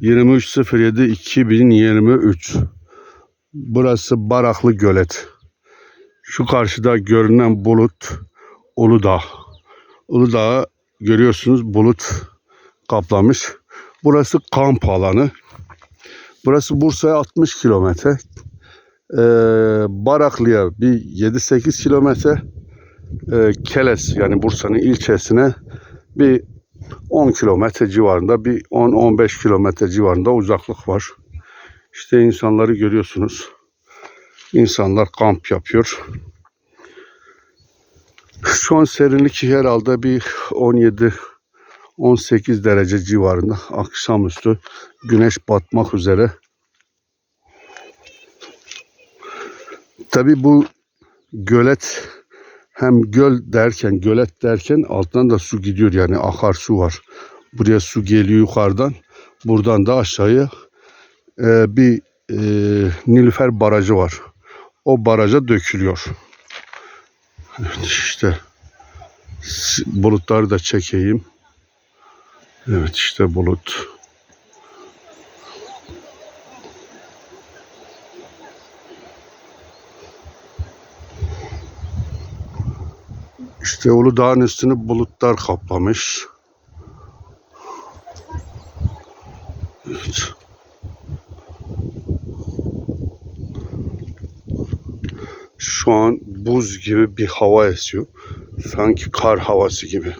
23.07.2023 Burası Baraklı Gölet. Şu karşıda görünen bulut Uludağ. Uludağ'ı görüyorsunuz bulut kaplamış. Burası kamp alanı. Burası Bursa'ya 60 kilometre. Ee, Baraklı'ya bir 7-8 kilometre. Ee, Keles yani Bursa'nın ilçesine bir 10 kilometre civarında bir 10-15 kilometre civarında uzaklık var. İşte insanları görüyorsunuz. İnsanlar kamp yapıyor. Şu an serinlik herhalde bir 17 18 derece civarında. Akşamüstü güneş batmak üzere. Tabi bu gölet hem göl derken gölet derken alttan da su gidiyor yani akarsu var. Buraya su geliyor yukarıdan. Buradan da aşağıya e, bir e, Nilüfer barajı var. O baraja dökülüyor. Evet işte bulutları da çekeyim. Evet işte bulut. İşte Uludağ'ın üstünü bulutlar kaplamış. Evet. Şu an buz gibi bir hava esiyor. Sanki kar havası gibi.